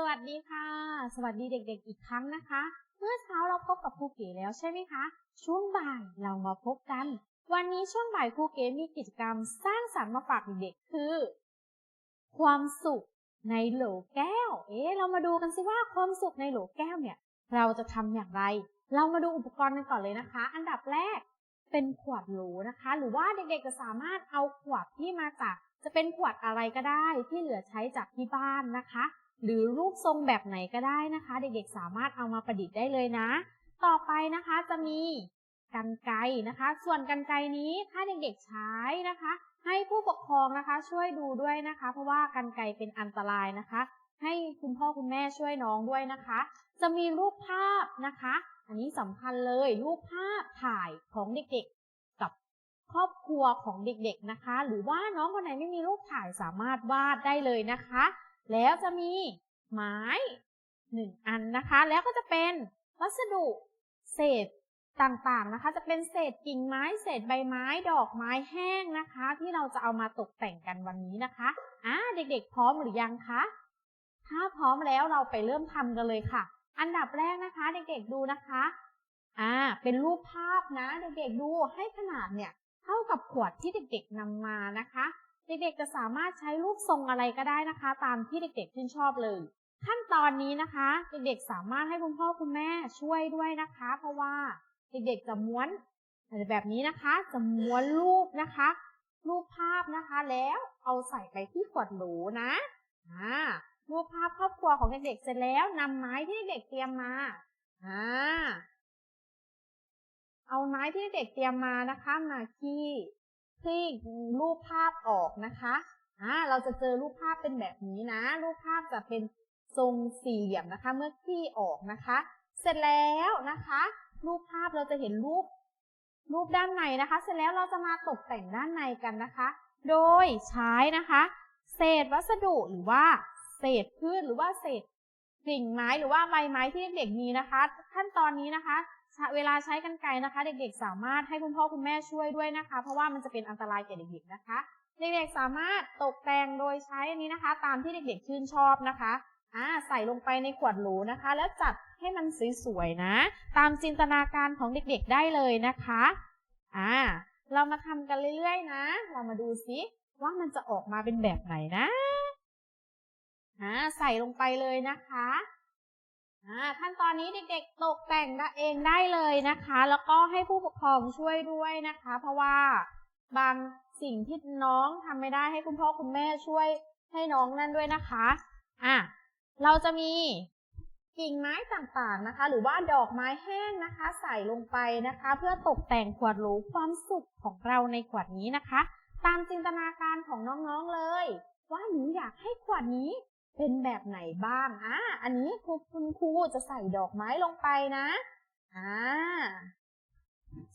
สวัสดีค่ะ สวัสดีเด็กๆ อีกครั้งนะคะ เมื่อเช้าเราพบกับครูเก๋แล้วใช่ไหมคะ ช่วงบ่ายเรามาพบกัน วันนี้ช่วงบ่ายครูเก๋มีกิจกรรมสร้างสรรค์มาฝากเด็กๆคือ ความสุขในโหลแก้ว เอ๊ะเรามาดูกันสิว่าความสุขในโหลแก้วเนี่ย เราจะทำอย่างไร เรามาดูอุปกรณ์กันก่อนเลยนะคะ อันดับแรกเป็นขวดโหลนะคะ หรือว่าเด็กๆจะสามารถเอาขวดที่มาจากจะเป็นขวดอะไรก็ได้ที่เหลือใช้จากที่บ้านนะคะ หรือรูปทรงแบบไหนก็ได้นะคะ เด็กๆสามารถเอามาประดิษฐ์ได้เลยนะ ต่อไปนะคะจะมีกันไกนะคะ ส่วนกันไกนี้ถ้าเด็กๆใช้นะคะ ให้ผู้ปกครองนะคะช่วยดูด้วยนะคะ เพราะว่ากันไกเป็นอันตรายนะคะ ให้คุณพ่อคุณแม่ช่วยน้องด้วยนะคะ จะมีรูปภาพนะคะ อันนี้สำคัญเลยรูปภาพถ่ายของเด็กๆ กับครอบครัวของเด็กๆนะคะ หรือว่าน้องคนไหนไม่มีรูปถ่ายสามารถวาดได้เลยนะคะ แล้วจะมีไม้หนึ่งอันนะคะ แล้วก็จะเป็นวัสดุเศษต่างๆนะคะ จะเป็นเศษกิ่งไม้ เศษใบไม้ ดอกไม้แห้งนะคะ ที่เราจะเอามาตกแต่งกันวันนี้นะคะอ่าเด็กๆ พร้อมหรือยังคะ ถ้าพร้อมแล้วเราไปเริ่มทำกันเลยค่ะ อันดับแรกนะคะ เด็กๆดูนะคะอ่าเป็นรูปภาพนะ เด็กๆดูให้ขนาดเนี่ย เท่ากับขวดที่เด็กๆนำมานะคะ เด็กๆจะสามารถใช้รูปทรงอะไรก็ได้นะคะ ตามที่เด็กๆชื่นชอบเลย ขั้นตอนนี้นะคะ เด็กๆสามารถให้คุณพ่อคุณแม่ช่วยด้วยนะคะ เพราะว่าเด็กๆจะม้วนแบบนี้นะคะจะม้วนรูปนะคะ รูปภาพนะคะแล้วเอาใส่ไปที่ขวดโหลนะอ่ารูปภาพครอบครัวของเด็กๆเสร็จแล้วนำไม้ที่เด็กเตรียมมาอ่าเอาไม้ที่เด็กเตรียมมานะคะมาขี้ คลี่รูปภาพออกนะคะอ่าเราจะเจอรูปภาพเป็นแบบนี้นะ รูปภาพจะเป็นทรงสี่เหลี่ยมนะคะ เมื่อคลี่ออกนะคะ เสร็จแล้วนะคะ รูปภาพเราจะเห็นรูป รูปด้านในนะคะ เสร็จแล้วเราจะมาตกแต่งด้านในกันนะคะ โดยใช้นะคะ เศษวัสดุหรือว่า เศษพืชหรือว่าเศษกิ่งไม้หรือว่าใบไม้ที่เด็กๆมีนะคะ ขั้นตอนนี้นะคะ เวลาใช้กันไกรนะคะ เด็กๆ สามารถให้คุณพ่อคุณแม่ช่วยด้วยนะคะ เพราะว่ามันจะเป็นอันตรายแก่เด็กๆนะคะ เด็กๆสามารถตกแต่งโดยใช้อันนี้นะคะ ตามที่เด็กๆชื่นชอบนะคะอ่าใส่ลงไปในขวดโหลนะคะ แล้วจัดให้มันสวยๆนะ ตามจินตนาการของเด็กๆได้เลยนะคะอ่าเรามาทำกันเรื่อยๆนะ เรามาดูซิว่ามันจะออกมาเป็นแบบไหนนะอ่าใส่ลงไปเลยนะคะ ขั้นตอนนี้เด็กๆ ตกแต่งเองได้เลยนะคะ แล้วก็ให้ผู้ปกครองช่วยด้วยนะคะ เพราะว่าบางสิ่งที่น้องทำไม่ได้ให้คุณพ่อคุณแม่ช่วยให้น้องนั่นด้วยนะคะ อะ เราจะมีกิ่งไม้ต่างๆนะคะ หรือว่าดอกไม้แห้งนะคะ ใส่ลงไปนะคะ เพื่อตกแต่งขวดโหลความสุขของเราในขวดนี้นะคะ ตามจินตนาการของน้องๆเลย ว่าหนูอยากให้ขวดนี้ เป็นแบบไหนบ้างอะอันนี้ครูคุณครูจะใส่ดอกไม้ลงไปนะอ่า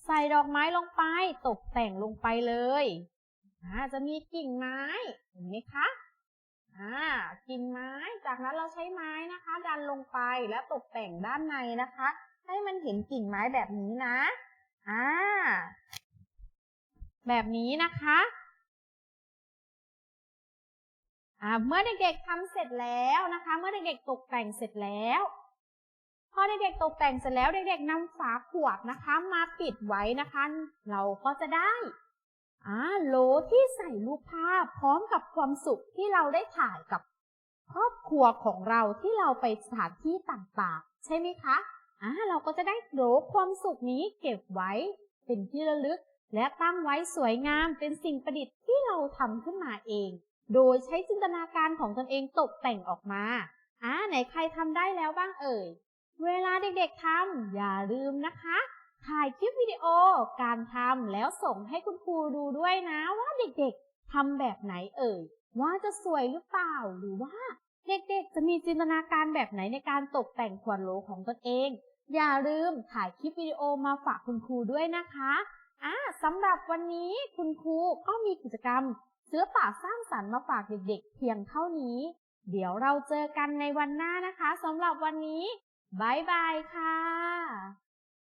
ใส่ดอกไม้ลงไป ตกแต่งลงไปเลยอ่าจะมีกิ่งไม้เห็นไหมคะอ่ากิ่งไม้ จากนั้นเราใช้ไม้นะคะ ดันลงไปแล้วตกแต่งด้านในนะคะ ให้มันเห็นกิ่งไม้แบบนี้นะอ่าแบบนี้นะคะ อ่าเมื่อเด็กๆทำเสร็จแล้วนะคะ เมื่อเด็กๆตกแต่งเสร็จแล้ว พอเด็กๆตกแต่งเสร็จแล้วเด็กๆนำฝาขวดนะคะ มาปิดไว้นะคะ เราก็จะได้อ่าโหลที่ใส่รูปภาพพร้อมกับความสุขที่เราได้ถ่ายกับครอบครัวของเราที่เราไปสถานที่ต่างๆ ใช่ไหมคะอ่าเราก็จะได้โหลความสุขนี้เก็บไว้เป็นที่ระลึก และตั้งไว้สวยงามเป็นสิ่งประดิษฐ์ที่เราทำขึ้นมาเอง โดยใช้จินตนาการของตนเองตกแต่งออกมาอ่าไหนใครทำได้แล้วบ้างเอ่ย เวลาเด็กๆทำอย่าลืมนะคะ ถ่ายคลิปวิดีโอการทำแล้วส่งให้คุณครูดูด้วยนะว่าเด็กๆทำแบบไหนเอ่ย ว่าจะสวยหรือเปล่าหรือว่าเด็กๆ จะมีจินตนาการแบบไหนในการตกแต่งขวดโหลของตนเอง อย่าลืมถ่ายคลิปวิดีโอมาฝากคุณครูด้วยนะคะอ่าสำหรับวันนี้คุณครูก็มีกิจกรรม เสื้อปากสร้างสรรค์มาฝากเด็กๆ เพียงเท่านี้ เดี๋ยวเราเจอกันในวันหน้านะคะสำหรับวันนี้บายบายค่ะ